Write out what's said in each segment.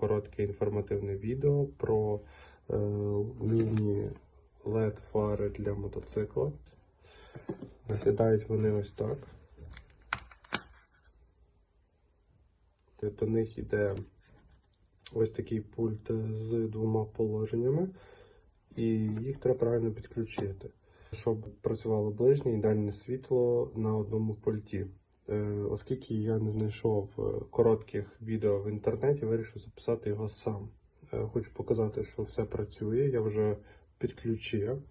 коротке інформативне відео про е, LED фари для мотоцикла. Виглядають вони ось так. До них йде ось такий пульт з двома положеннями, і їх треба правильно підключити, щоб працювало ближнє і дальнє світло на одному пульті. Е, Оскільки я не знайшов е, коротких відео в інтернеті, вирішив записати його сам. Е, Хочу показати, що все працює. Я вже підключив.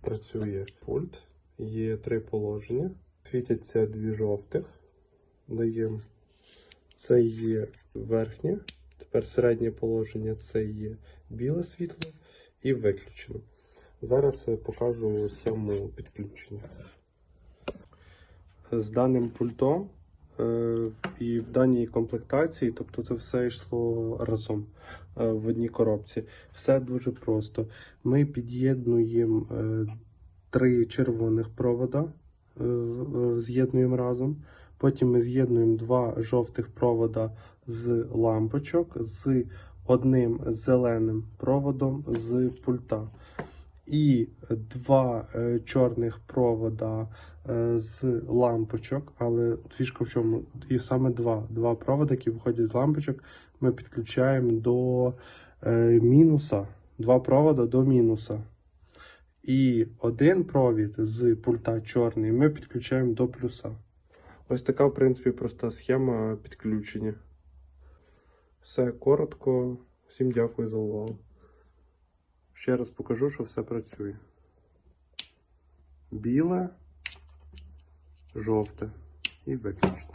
Працює пульт. Є три положення. Світяться дві жовтих. Даємо. Це є верхнє. Тепер середнє положення це є біле світло і виключено. Зараз покажу схему підключення. З даним пультом е, і в даній комплектації, тобто це все йшло разом е, в одній коробці. Все дуже просто. Ми під'єднуємо е, три червоних провода, з'єднуємо разом. Потім ми з'єднуємо два жовтих провода з лампочок з одним зеленим проводом з пульта. І два е, чорних провода е, з лампочок, але фішка в чому? І саме два, два провода, які виходять з лампочок, ми підключаємо до е, мінуса. Два провода до мінуса. І один провід з пульта чорний ми підключаємо до плюса. Ось така, в принципі, проста схема підключення. Все коротко. Всім дякую за увагу. Ще раз покажу, що все працює. Біле, жовте і виключити.